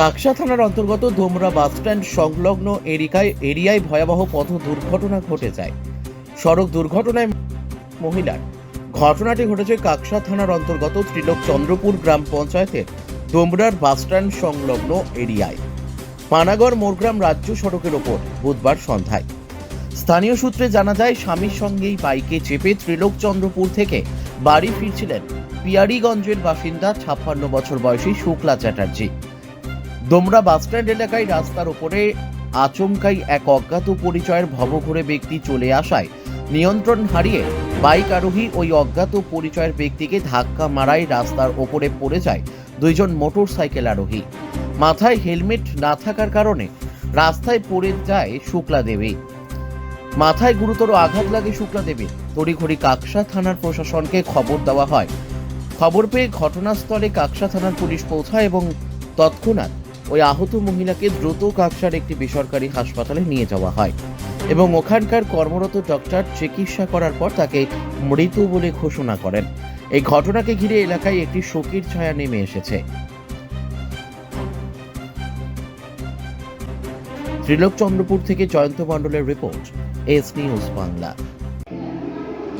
কাকসা থানার অন্তর্গত ধোমরা বাসস্ট্যান্ড সংলগ্ন এরিকায় এরিয়ায় ভয়াবহ পথ দুর্ঘটনা ঘটে যায়। সড়ক দুর্ঘটনায় মহিলার ঘটনাটি ঘটেছে কাকসা থানার অন্তর্গত ত্রিলোক চন্দ্রপুর গ্রাম পঞ্চায়েতের ডোমরার বাসস্ট্যান্ড সংলগ্ন এরিয়ায়। পানাগড় মোরগ্রাম রাজ্য সড়কের ওপর বুধবার সন্ধ্যায়। স্থানীয় সূত্রে জানা যায়, স্বামীর সঙ্গেই বাইকে চেপে ত্রিলোক চন্দ্রপুর থেকে বাড়ি ফিরছিলেন পিয়ারিগঞ্জের বাসিন্দা ছাপ্পান্ন বছর বয়সী শুক্লা চ্যাটার্জি। দোমরা বাসস্ট্যান্ড এলাকায় রাস্তার ওপরে আচমকাই এক অজ্ঞাত পরিচয়ের ভবঘুরে ব্যক্তি চলে আসায় নিয়ন্ত্রণ হারিয়ে বাইক আরোহী ওই অজ্ঞাত পরিচয়ের ব্যক্তিকে ধাক্কা মারায় রাস্তার ওপরে পড়ে যায় দুইজন মোটর সাইকেল আরোহী। মাথায় হেলমেট না থাকার কারণে রাস্তায় পড়ে যায় শুক্লা দেবী। মাথায় গুরুতর আঘাত লাগে শুক্লা দেবী। তড়িঘড়ি কাকসা থানার প্রশাসনকে খবর দেওয়া হয়। খবর পেয়ে ঘটনাস্থলে কাকসা থানার পুলিশ পৌঁছায় এবং তৎক্ষণাৎ ওই আহত মহিলাকে দ্রুত কাকসার একটি বেসরকারি হাসপাতালে নিয়ে যাওয়া হয় এবং ওখানকার কর্মরত ডক্টর চিকিৎসা করার পর তাকে মৃত বলে ঘোষণা করেন। এই ঘটনাকে ঘিরে এলাকায় একটি শোকের ছায়া নেমে এসেছে। ত্রিলোক চন্দ্রপুর থেকে জয়ন্ত মণ্ডলের রিপোর্ট, এস নিউজ বাংলা।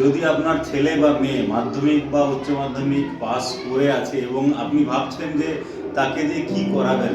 যদি আপনার ছেলে বা মেয়ে মাধ্যমিক বা উচ্চ মাধ্যমিক পাস করে আছে এবং আপনি ভাবছেন যে তাকে দিয়ে কি করাবেন